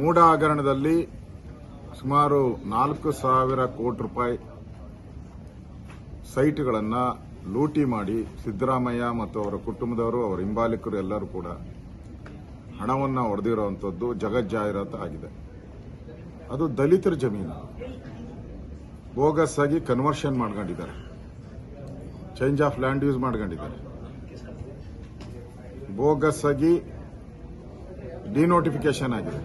ಮೂಡ ಹಗರಣದಲ್ಲಿ ಸುಮಾರು ನಾಲ್ಕು ಸಾವಿರ ಕೋಟಿ ರೂಪಾಯಿ ಸೈಟ್ಗಳನ್ನು ಲೂಟಿ ಮಾಡಿ ಸಿದ್ದರಾಮಯ್ಯ ಮತ್ತು ಅವರ ಕುಟುಂಬದವರು, ಅವರ ಹಿಂಬಾಲಿಕರು ಎಲ್ಲರೂ ಕೂಡ ಹಣವನ್ನು ಹೊಡೆದಿರುವಂಥದ್ದು ಜಗಜ್ಜಾಹೀರಾತು ಆಗಿದೆ. ಅದು ದಲಿತರ ಜಮೀನು. ಬೋಗಸ್ ಆಗಿ ಕನ್ವರ್ಷನ್ ಮಾಡ್ಕೊಂಡಿದ್ದಾರೆ. ಚೇಂಜ್ ಆಫ್ ಲ್ಯಾಂಡ್ ಯೂಸ್ ಮಾಡ್ಕೊಂಡಿದ್ದಾರೆ. ಬೋಗಸ್ ಆಗಿ ಡಿನೋಟಿಫಿಕೇಶನ್ ಆಗಿದೆ.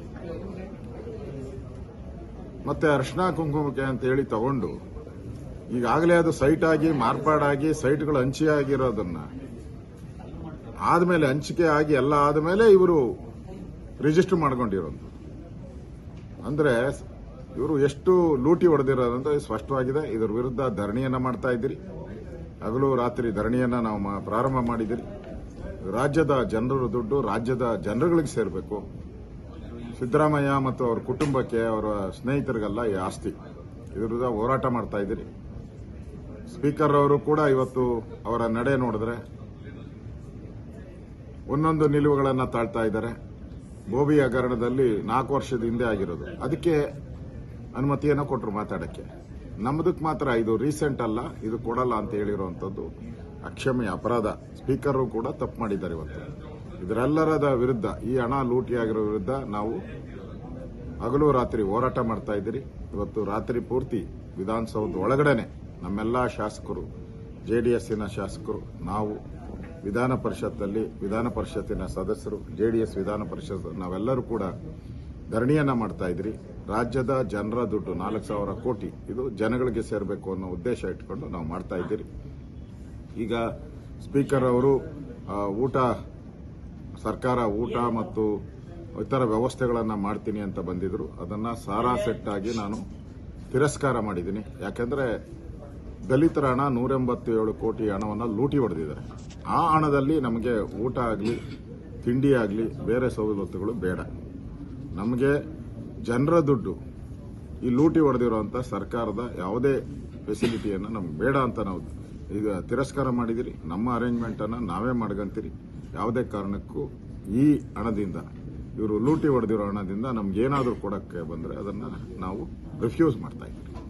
ಮತ್ತೆ ಅರ್ಶನ ಕುಂಕುಮಕ್ಕೆ ಅಂತ ಹೇಳಿ ತಗೊಂಡು, ಈಗಾಗಲೇ ಅದು ಸೈಟ್ ಆಗಿ, ಮಾರ್ಪಾಡಾಗಿ ಸೈಟ್ಗಳು ಹಂಚಿ ಆಗಿರೋದನ್ನ ಆದ್ಮೇಲೆ ಹಂಚಿಕೆ ಆಗಿ ಎಲ್ಲ ಆದ್ಮೇಲೆ ಇವರು ರಿಜಿಸ್ಟರ್ ಮಾಡ್ಕೊಂಡಿರೋದು. ಅಂದ್ರೆ ಇವರು ಎಷ್ಟು ಲೂಟಿ ಹೊಡೆದಿರೋದಂತ ಸ್ಪಷ್ಟವಾಗಿದೆ. ಇದರ ವಿರುದ್ಧ ಧರಣಿಯನ್ನ ಮಾಡ್ತಾ ಇದ್ದೀರಿ. ಹಗಲು ರಾತ್ರಿ ಧರಣಿಯನ್ನ ನಾವು ಪ್ರಾರಂಭ ಮಾಡಿದಿರಿ ರಾಜ್ಯದ ಜನರ ದುಡ್ಡು ರಾಜ್ಯದ ಜನರುಗಳಿಗೆ ಸೇರಬೇಕು. ಸಿದ್ದರಾಮಯ್ಯ ಮತ್ತು ಅವರ ಕುಟುಂಬಕ್ಕೆ ಅವರ ಸ್ನೇಹಿತರಿಗೆಲ್ಲ ಈ ಆಸ್ತಿ. ಇದ್ರ ಹೋರಾಟ ಮಾಡ್ತಾ ಇದ್ದೀರಿ. ಸ್ಪೀಕರ್ ಅವರು ಕೂಡ ಇವತ್ತು ಅವರ ನಡೆ ನೋಡಿದ್ರೆ ಒಂದೊಂದು ನಿಲುವುಗಳನ್ನು ತಾಳ್ತಾ ಇದ್ದಾರೆ. ಬೋಬಿ ಹಗರಣದಲ್ಲಿ ನಾಲ್ಕು ವರ್ಷದ ಹಿಂದೆ ಆಗಿರೋದು. ಅದಕ್ಕೆ ಅನುಮತಿಯನ್ನು ಕೊಟ್ಟರು ಮಾತಾಡೋಕ್ಕೆ. ನಮ್ಮದಕ್ಕೆ ಮಾತ್ರ ಇದು ರೀಸೆಂಟ್ ಅಲ್ಲ, ಇದು ಕೊಡಲ್ಲ ಅಂತ ಹೇಳಿರುವಂಥದ್ದು ಅಕ್ಷಮ್ಯ ಅಪರಾಧ. ಸ್ಪೀಕರು ಕೂಡ ತಪ್ಪು ಮಾಡಿದ್ದಾರೆ ಇವತ್ತು. ಇದರೆಲ್ಲರದ ವಿರುದ್ಧ ಈ ಹಣ ಲೂಟಿಯಾಗಿರೋ ವಿರುದ್ಧ ನಾವು ಹಗಲು ರಾತ್ರಿ ಹೋರಾಟ ಮಾಡ್ತಾ ಇದ್ದೀರಿ. ಇವತ್ತು ರಾತ್ರಿ ಪೂರ್ತಿ ವಿಧಾನಸೌಧ ಒಳಗಡೆನೆ ನಮ್ಮೆಲ್ಲ ಶಾಸಕರು ಜೆಡಿಎಸ್ನ ಶಾಸಕರು, ನಾವು ವಿಧಾನ ಪರಿಷತ್ತಲ್ಲಿ ವಿಧಾನ ಪರಿಷತ್ತಿನ ಸದಸ್ಯರು, ಜೆಡಿಎಸ್ ವಿಧಾನ ಪರಿಷತ್ ನಾವೆಲ್ಲರೂ ಕೂಡ ಧರಣಿಯನ್ನ ಮಾಡ್ತಾ ಇದ್ರಿ ರಾಜ್ಯದ ಜನರ ದುಡ್ಡು ನಾಲ್ಕು ಸಾವಿರ ಕೋಟಿ ಇದು ಜನಗಳಿಗೆ ಸೇರಬೇಕು ಅನ್ನೋ ಉದ್ದೇಶ ಇಟ್ಕೊಂಡು ನಾವು ಮಾಡ್ತಾ ಇದ್ದೀರಿ. ಈಗ ಸ್ಪೀಕರ್ ಅವರು ಊಟ ಸರ್ಕಾರ ಊಟ ಮತ್ತು ಇತರ ವ್ಯವಸ್ಥೆಗಳನ್ನು ಮಾಡ್ತೀನಿ ಅಂತ ಬಂದಿದ್ರು. ಅದನ್ನ ಸಾರಾ ಸೆಟ್ ಆಗಿ ನಾನು ತಿರಸ್ಕಾರ ಮಾಡಿದ್ದೀನಿ. ಯಾಕಂದ್ರೆ ದಲಿತರ ಹಣ ನೂರೆಂಬತ್ತೇಳು ಕೋಟಿ ಹಣವನ್ನು ಲೂಟಿ ಹೊಡೆದಿದ್ದಾರೆ. ಆ ಹಣದಲ್ಲಿ ನಮಗೆ ಊಟ ಆಗಲಿ ತಿಂಡಿ ಆಗಲಿ ಬೇರೆ ಸವಲತ್ತುಗಳು ಬೇಡ. ನಮಗೆ ಜನರ ದುಡ್ಡು ಈ ಲೂಟಿ ಹೊಡೆದಿರುವಂಥ ಸರ್ಕಾರದ ಯಾವುದೇ ಫೆಸಿಲಿಟಿಯನ್ನು ನಮ್ಗೆ ಬೇಡ ಅಂತ ನಾವು ಈಗ ತಿರಸ್ಕಾರ ಮಾಡಿದಿರಿ. ನಮ್ಮ ಅರೇಂಜ್ಮೆಂಟ್ ಅನ್ನ ನಾವೇ ಮಾಡ್ಕಂತೀರಿ. ಯಾವುದೇ ಕಾರಣಕ್ಕೂ ಈ ಹಣದಿಂದ, ಇವರು ಲೂಟಿ ಹೊಡೆದಿರೋ ಹಣದಿಂದ ನಮ್ಗೆ ಏನಾದರೂ ಕೊಡಕ್ಕೆ ಬಂದರೆ ಅದನ್ನು ನಾವು ರಿಫ್ಯೂಸ್ ಮಾಡ್ತಾ ಇದ್ದೀವಿ.